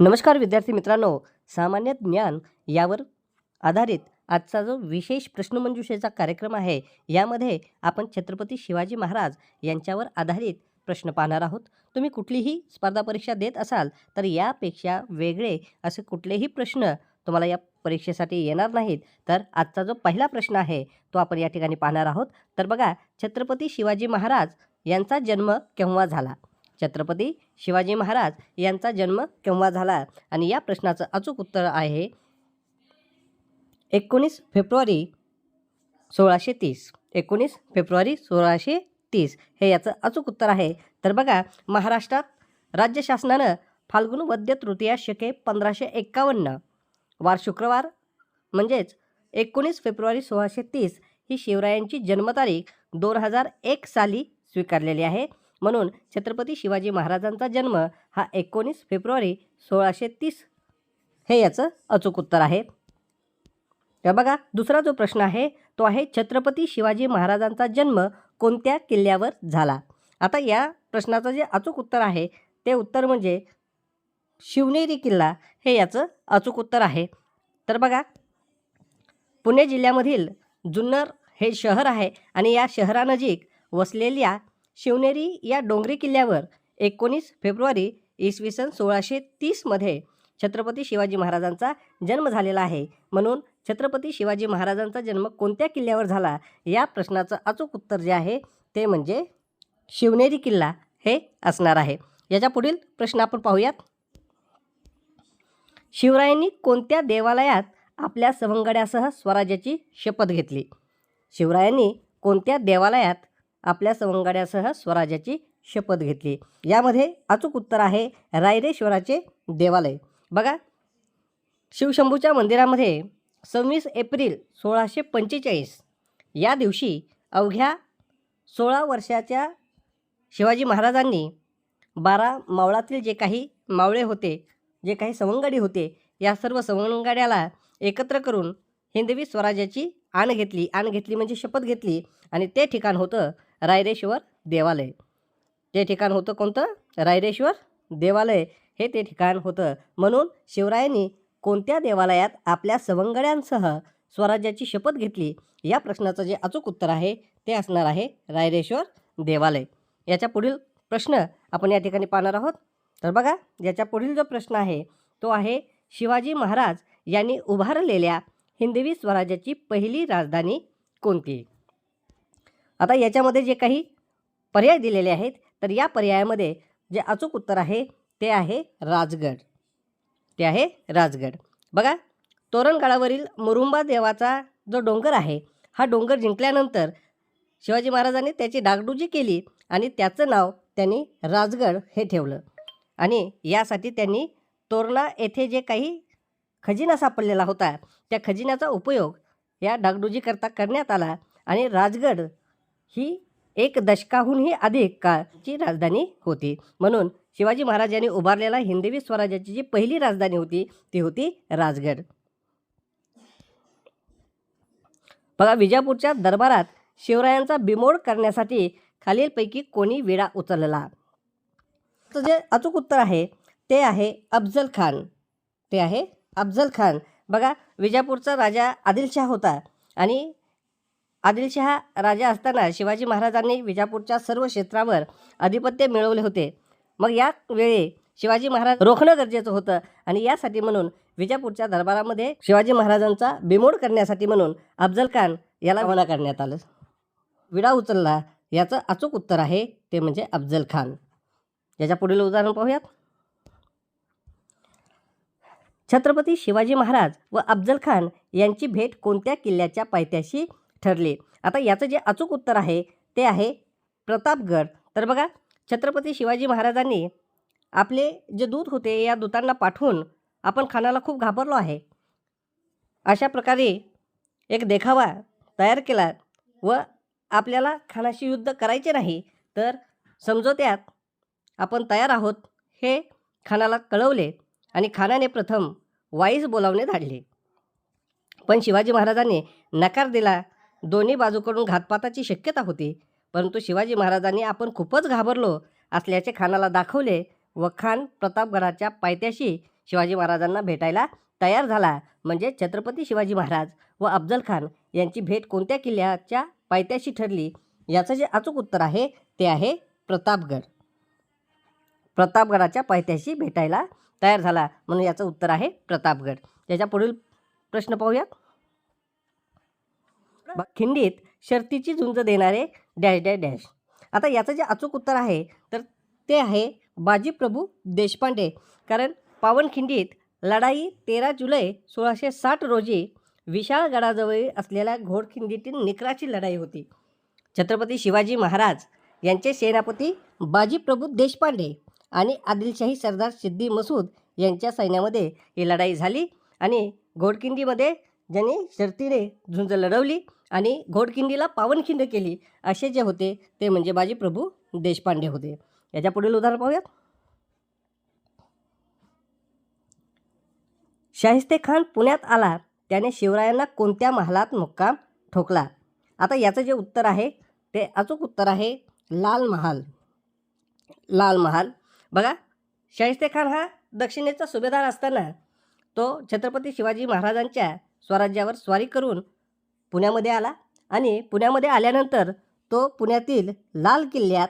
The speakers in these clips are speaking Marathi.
नमस्कार विद्यार्थी मित्रांनो. सामान्य ज्ञान यावर आधारित आजचा जो विशेष प्रश्नमंजुषेचा कार्यक्रम आहे यामध्ये आपण छत्रपती शिवाजी महाराज यांच्यावर आधारित प्रश्न पाहणार आहोत. तुम्ही कुठलीही स्पर्धा परीक्षा देत असाल तर यापेक्षा वेगळे असे कुठलेही प्रश्न तुम्हाला या परीक्षेसाठी येणार नाहीत. तर आजचा जो पहिला प्रश्न आहे तो आपण या ठिकाणी पाहणार आहोत. तर बघा छत्रपती शिवाजी महाराज यांचा जन्म केव्हा झाला? छत्रपती शिवाजी महाराज यांचा जन्म केव्हा झाला? आणि या प्रश्नाचं अचूक उत्तर आहे एकोणीस फेब्रुवारी सोळाशे तीस. एकोणीस फेब्रुवारी सोळाशे तीस. हे याचं अचूक उत्तर आहे. तर बघा महाराष्ट्रात राज्य शासनानं फाल्गुन वद्य तृतीया शके पंधराशे एक्कावन्न. वार शुक्रवार म्हणजेच एकोणीस फेब्रुवारी सोळाशे तीस ही शिवरायांची जन्मतारीख दोन हजार एक साली स्वीकारलेली आहे. म्हणून छत्रपती शिवाजी महाराजांचा जन्म हा एकोणीस फेब्रुवारी सोळाशे तीस. हे याचं अचूक उत्तर आहे. बघा दुसरा जो प्रश्न आहे तो आहे छत्रपती शिवाजी महाराजांचा जन्म कोणत्या किल्ल्यावर झाला? आता या प्रश्नाचं जे अचूक उत्तर आहे ते उत्तर म्हणजे शिवनेरी किल्ला. हे याचं अचूक उत्तर आहे. तर बघा पुणे जिल्ह्यामधील जुन्नर हे शहर आहे आणि या शहरानजीक वसलेल्या शिवनेरी या डोंगरी किल्ल्यावर एकोणीस फेब्रुवारी इसवी सन सोळाशे तीसमध्ये छत्रपती शिवाजी महाराजांचा जन्म झालेला आहे. म्हणून छत्रपती शिवाजी महाराजांचा जन्म कोणत्या किल्ल्यावर झाला? या प्रश्नाचं अचूक उत्तर जे आहे ते म्हणजे शिवनेरी किल्ला हे असणार आहे. याच्या पुढील प्रश्न आपण पाहूयात. शिवरायांनी कोणत्या देवालयात आपल्या सवंगड्यासह स्वराज्याची शपथ घेतली? शिवरायांनी कोणत्या देवालयात आपल्या सवंगड्यासह स्वराज्याची शपथ घेतली. यामध्ये अचूक उत्तर आहे रायरेश्वराचे देवालय. बघा शिवशंभूच्या मंदिरामध्ये सव्वीस एप्रिल सोळाशे पंचेचाळीस या दिवशी अवघ्या सोळा वर्षाच्या शिवाजी महाराजांनी बारा मावळातील जे काही मावळे होते जे काही सवंगडी होते या सर्व सवंगड्याला एकत्र करून हिंदवी स्वराज्याची आण घेतली. आण घेतली म्हणजे शपथ घेतली आणि ते ठिकाण होतं रायरेश्वर देवालय. ते ठिकाण होतं कोणतं? रायरेश्वर देवालय. हे ते ठिकाण होतं. म्हणून शिवरायांनी कोणत्या देवालयात आपल्या सवंगड्यांसह स्वराज्याची शपथ घेतली? या प्रश्नाचं जे अचूक उत्तर आहे ते असणार आहे रायरेश्वर देवालय. याच्या पुढील प्रश्न आपण या ठिकाणी पाहणार आहोत. तर बघा याच्या पुढील जो प्रश्न आहे तो आहे शिवाजी महाराज यांनी उभारलेल्या हिंदवी स्वराज्याची पहिली राजधानी कोणती? आता याच्यामध्ये जे काही पर्याय दिलेले आहेत तर या पर्यायामध्ये जे अचूक उत्तर आहे ते आहे राजगड. ते आहे राजगड. बघा तोरणगडावरील मुरुंबा देवाचा जो डोंगर आहे हा डोंगर जिंकल्यानंतर शिवाजी महाराजांनी त्याची डागडुजी केली आणि त्याचं नाव त्यांनी राजगड हे ठेवलं. आणि यासाठी त्यांनी तोरणा येथे जे काही खजिना सापडलेला होता त्या खजिन्याचा उपयोग या डागडुजीकरता करण्यात आला आणि राजगड ही एक दशकाहूनही अधिक काळची राजधानी होती. म्हणून शिवाजी महाराजांनी उभारलेला हिंदवी स्वराज्याची जी पहिली राजधानी होती ती होती राजगड. बघा विजापूरच्या दरबारात शिवरायांचा बिमोड करण्यासाठी खालीलपैकी कोणी विडा उचलला? तर जे अचूक उत्तर आहे ते आहे अफजल खान. ते आहे अफजल खान. बघा विजापूरचा राजा आदिलशाह होता आणि आदिलशहा राजा असताना शिवाजी महाराजांनी विजापूरच्या सर्व क्षेत्रावर आधिपत्य मिळवले होते. मग या वेळी शिवाजी महाराज रोखणं गरजेचं होतं आणि यासाठी म्हणून विजापूरच्या दरबारामध्ये शिवाजी महाराजांचा बिमोड करण्यासाठी म्हणून अफजल खान याला रवाना करण्यात आलं. विडा उचलला याचं अचूक उत्तर आहे ते म्हणजे अफजल खान. याच्या पुढील उदाहरण पाहूयात. छत्रपती शिवाजी महाराज व अफजल खान यांची भेट कोणत्या किल्ल्याच्या पायथ्याशी ठरले. आता याचं जे अचूक उत्तर आहे ते आहे प्रतापगड. तर बघा छत्रपती शिवाजी महाराजांनी आपले जे दूत होते या दूतांना पाठवून आपण खानाला खूप घाबरलो आहे. अशा प्रकारे एक देखावा तयार केला व आपल्याला खानाशी युद्ध करायचे नाही तर समजोत्यात आपण तयार आहोत हे खानाला कळवले आणि खानाने प्रथम वाईस बोलावणे धाडले. पण शिवाजी महाराजांनी नकार दिला दोन्ही बाजूकडून घातपाताची शक्यता होती. परंतु शिवाजी महाराजांनी आपण खूपच घाबरलो असल्याचे खानाला दाखवले व खान प्रतापगडाच्या पायथ्याशी शिवाजी महाराजांना भेटायला तयार झाला म्हणजे छत्रपती शिवाजी महाराज व अफजल खान यांची भेट कोणत्या किल्ल्याच्या पायथ्याशी ठरली? याचं जे अचूक उत्तर आहे ते आहे प्रतापगड. प्रतापगडाच्या पायथ्याशी भेटायला तयार झाला म्हणून याचं उत्तर आहे प्रतापगड. त्याच्या पुढील प्रश्न पाहूया. खिंडीत शर्तीची झुंज देणारे डॅश डॅश डॅश. आता याचं जे अचूक उत्तर आहे तर ते आहे बाजीप्रभू देशपांडे. कारण पावनखिंडीत लढाई तेरा जुलै सोळाशे साठ रोजी विशाळगडाजवळ असलेल्या घोडखिंडीतील निकराची लढाई होती. छत्रपती शिवाजी महाराज यांचे सेनापती बाजीप्रभू देशपांडे आणि आदिलशाही सरदार सिद्दी मसूद यांच्या सैन्यामध्ये ही लढाई झाली आणि घोडखिंडीमध्ये ज्यांनी शर्तीने झुंज लढवली आणि घोडखिंडीला पावनखिंड केली असे जे होते ते म्हणजे बाजीप्रभू देशपांडे होते. याच्या पुढील उदाहरण पाहूयात. शाहिस्ते खान पुण्यात आला त्याने शिवरायांना कोणत्या महालात मुक्काम ठोकला? आता याचं जे उत्तर आहे ते अचूक उत्तर आहे लाल महाल. लाल महाल. बघा शाहिस्ते खान हा दक्षिणेचा सुभेदार असताना तो छत्रपती शिवाजी महाराजांच्या स्वराज्यावर स्वारी करून पुण्यामध्ये आला आणि पुण्यामध्ये आल्यानंतर तो पुण्यातील लाल किल्ल्यात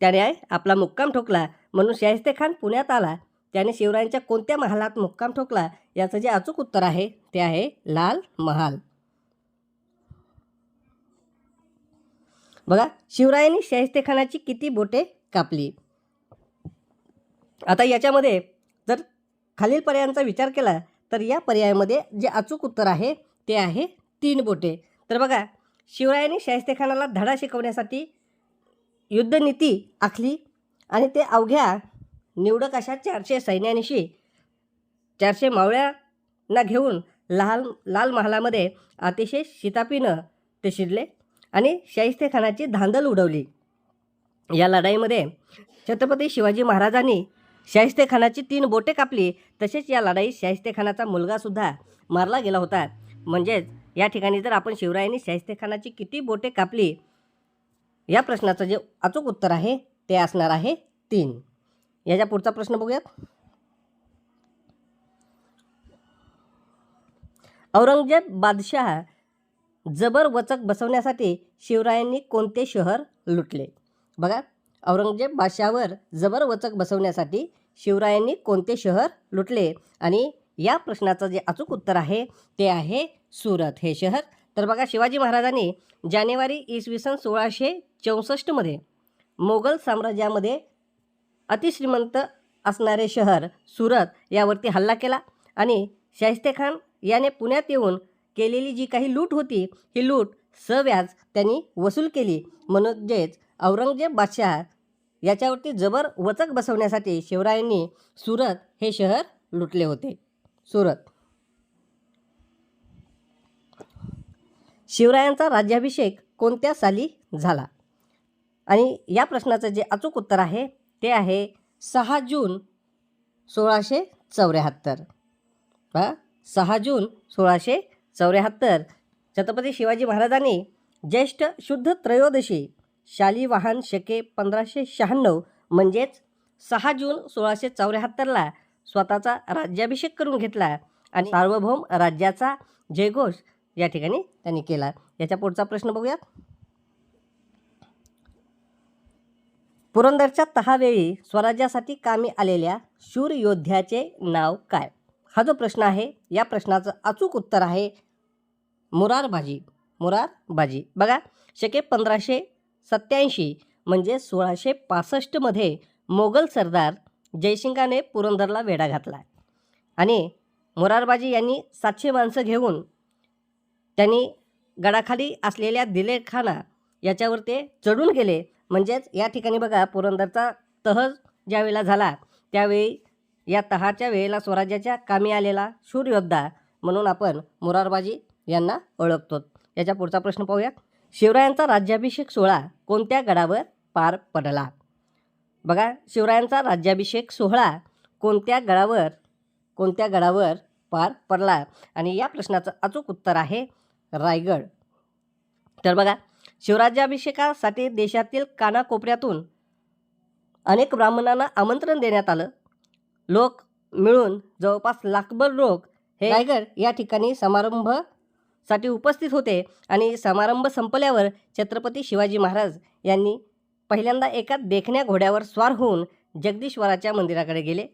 त्याने आपला मुक्काम ठोकला. म्हणून शाहिस्ते खान पुण्यात आला. त्याने शिवरायांच्या कोणत्या महालात मुक्काम ठोकला याचं जे अचूक उत्तर आहे ते आहे लाल महाल. बघा शिवरायांनी शाहिस्ते खानाची किती बोटे कापली. आता याच्यामध्ये जर खालील पर्यायांचा विचार केला तर या पर्यायामध्ये जे अचूक उत्तर आहे ते आहे तीन बोटे. तर बघा शिवरायांनी शाहिस्तेखानाला धडा शिकवण्यासाठी युद्धनीती आखली आणि ते अवघ्या निवडक अशा चारशे सैन्यानिशी चारशे मावळ्यांना घेऊन लाल लाल महालामध्ये अतिशय शितापीनं ते शिरले आणि शाहिस्तेखानाची धांदल उडवली. या लढाईमध्ये छत्रपती शिवाजी महाराजांनी शाहिस्तेखानाची तीन बोटे कापली तसेच या लढाईत शाहिस्तेखानाचा मुलगासुद्धा मारला गेला होता. म्हणजेच या ठिकाणी जर आपण शिवरायांनी शाहिस्तेखानाची किती बोटे कापली या प्रश्नाचं जे अचूक उत्तर आहे ते असणार आहे तीन. याच्या पुढचा प्रश्न बघूयात. औरंगजेब बादशाह जबर वचक बसवण्यासाठी शिवरायांनी कोणते शहर लुटले? बघा औरंगजेब बादशाहवर जबर वचक बसवण्यासाठी शिवरायांनी कोणते शहर लुटले? आणि या प्रश्नाचं जे अचूक उत्तर आहे ते आहे सुरत. हे शहर तर बघा शिवाजी महाराजांनी जानेवारी इसवी सन सोळाशे चौसष्टमध्ये मोगल साम्राज्यामध्ये अतिश्रीमंत असणारे शहर सुरत यावरती हल्ला केला. आणि शाहिस्ते खान याने पुण्यात येऊन केलेली जी काही लूट होती ही लूट सव्याज त्यांनी वसूल केली. म्हणजेच औरंगजेब बादशाह याच्यावरती जबर वचक बसवण्यासाठी शिवरायांनी सुरत हे शहर लुटले होते. सुरत. शिवरायांचा राज्याभिषेक कोणत्या साली झाला? आणि या प्रश्नाचं जे अचूक उत्तर आहे ते आहे सहा जून सोळाशे चौऱ्याहत्तर. हा सहा जून सोळाशे चौऱ्याहत्तर. छत्रपती शिवाजी महाराजांनी ज्येष्ठ शुद्ध त्रयोदशी शालिवाहन शके पंधराशे शहाण्णव म्हणजेच सहा जून सोळाशे चौऱ्याहत्तरला स्वतःचा राज्याभिषेक करून घेतला आणि सार्वभौम राज्याचा जयघोष या ठिकाणी त्यांनी केला. याच्या पुढचा प्रश्न बघूयात. पुरंदरच्या तहावेळी स्वराज्यासाठी कामी आलेल्या शूर योद्ध्याचे नाव काय? हा जो प्रश्न आहे या प्रश्नाचं अचूक उत्तर आहे मुरारबाजी. मुरारबाजी. बघा शके पंधराशे सत्याऐंशी म्हणजे सोळाशे पासष्टमध्ये मोगल सरदार जयसिंगाने पुरंदरला वेढा घातला. आणि मोरारबाजी यांनी सातशे माणसं घेऊन त्यांनी गडाखाली असलेल्या दिलेखाना याच्यावर ते चढून गेले. म्हणजेच या ठिकाणी बघा पुरंदरचा तह ज्यावेळेला झाला त्यावेळी या तहाच्या वेळेला स्वराज्याच्या कामी आलेला शूरयोद्धा म्हणून आपण मुरारबाजी यांना ओळखतो. याच्या पुढचा प्रश्न पाहूया शिवरायांचा राज्याभिषेक सोहळा कोणत्या गडावर पार पडला? बघा शिवरायांचा राज्याभिषेक सोहळा कोणत्या गडावर कोणत्या गडावर पार पडला? आणि या प्रश्नाचं अचूक उत्तर आहे रायगड. तर बघा शिवराज्याभिषेकासाठी देशातील कानाकोपऱ्यातून अनेक ब्राह्मणांना आमंत्रण देण्यात आलं. लोक मिळून जवळपास लाखभर लोक हे रायगड? या ठिकाणी साठी उपस्थित होते आणि समारंभ संपल्यावर छत्रपती शिवाजी महाराज यांनी पहिल्यांदा एका देखण्या घोड्यावर स्वार होऊन जगदीश्वराच्या मंदिराकडे गेले.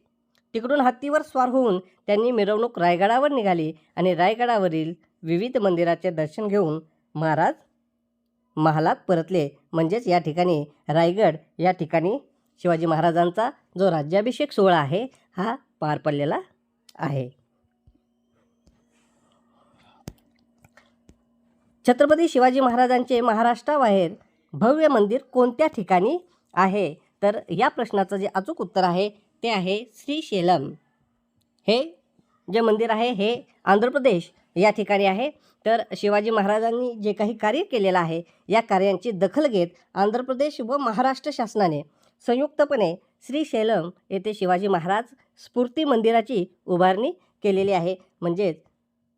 तिकडून हत्तीवर स्वार होऊन त्यांनी मिरवणूक रायगडावर निघाली आणि रायगडावरील विविध मंदिराचे दर्शन घेऊन महाराज महालात परतले. म्हणजेच या ठिकाणी रायगड या ठिकाणी शिवाजी महाराजांचा जो राज्याभिषेक सोहळा आहे हा पार पडलेला आहे. छत्रपती शिवाजी महाराजांचे महाराष्ट्राबाहेर भव्य मंदिर कोणत्या ठिकाणी आहे? तर या प्रश्नाचं जे अचूक उत्तर आहे ते आहे श्रीशैलम हे जे मंदिर आहे हे आंध्र प्रदेश या ठिकाणी आहे. तर शिवाजी महाराजांनी जे काही कार्य केलेलं आहे या कार्यांची दखल घेत आंध्र प्रदेश व महाराष्ट्र शासनाने संयुक्तपणे श्रीशैलम येथे शिवाजी महाराज स्फूर्ती मंदिराची उभारणी केलेली आहे. म्हणजेच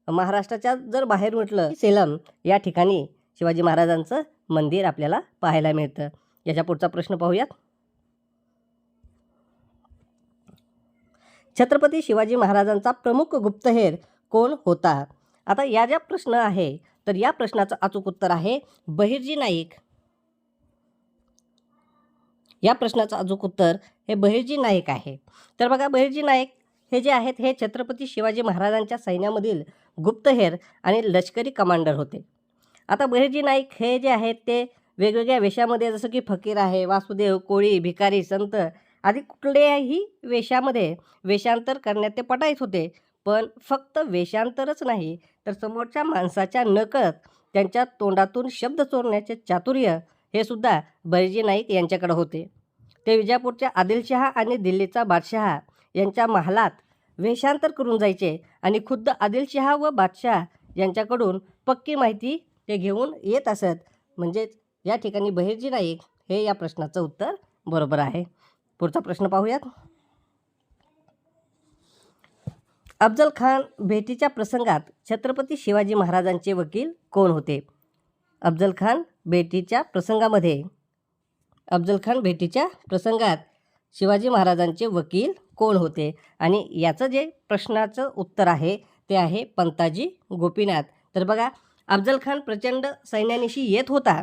महाराष्ट्राच्या जर बाहेर म्हटलं सेलम या ठिकाणी शिवाजी महाराजांचं मंदिर आपल्याला पाहायला मिळतं. याच्या पुढचा प्रश्न पाहूयात. छत्रपती शिवाजी महाराजांचा प्रमुख गुप्तहेर कोण होता? आता या ज्या प्रश्न आहे तर या प्रश्नाचं अचूक उत्तर आहे बहिर्जी नाईक. या प्रश्नाचं अचूक उत्तर हे बहिर्जी नाईक आहे. तर बघा बहिर्जी नाईक हे जे आहेत हे छत्रपती शिवाजी महाराजांच्या सैन्यामधील गुप्तहेर आणि लष्करी कमांडर होते. आता बहिर्जी नाईक हे जे आहेत ते वेगवेगळ्या वेशामध्ये जसं की फकीर आहे वासुदेव कोळी भिकारी संत आधी कुठल्याही वेशामध्ये वेषांतर करण्यात ते पटायच होते. पण फक्त वेषांतरच नाही तर समोरच्या माणसाच्या नकळत त्यांच्या तोंडातून शब्द चोरण्याचे चातुर्य हे सुद्धा बहिर्जी नाईक यांच्याकडे होते. ते विजापूरच्या आदिलशहा आणि दिल्लीचा बादशहा यांच्या महालात वेषांतर करून जायचे. आणि खुद्द आदिलशहा व बादशाह यांच्याकडून पक्की माहिती ते घेऊन येत असत. म्हणजेच या ठिकाणी बहिर्जी नाईक हे या प्रश्नाचं उत्तर बरोबर आहे. पुढचा प्रश्न पाहूयात. अफजल खान भेटीच्या प्रसंगात छत्रपती शिवाजी महाराजांचे वकील कोण होते? अफजल खान भेटीच्या प्रसंगामध्ये अफजल खान भेटीच्या प्रसंगात शिवाजी महाराजांचे वकील कोण होते? आणि याचं जे प्रश्नाचं उत्तर आहे ते आहे पंताजी गोपीनाथ. तर बघा अफजल खान प्रचंड सैन्यानिशी येत होता.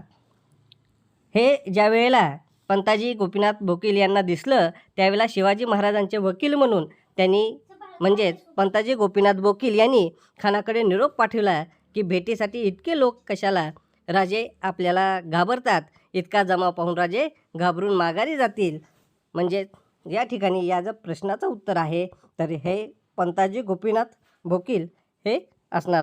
हे ज्या वेळेला पंताजी गोपीनाथ बोकील यांना दिसलं त्यावेळेला शिवाजी महाराजांचे वकील म्हणून त्यांनी म्हणजेच पंताजी गोपीनाथ बोकील यांनी खानाकडे निरोप पाठवला की भेटीसाठी इतके लोक कशाला? राजे आपल्याला घाबरतात. इतका जमाव पाहून राजे घाबरून माघारी जातील. म्हणजे या ठिकाणी या जर प्रश्नाचं उत्तर आहे तर हे पंताजी गोपीनाथ भोकील हे असणार.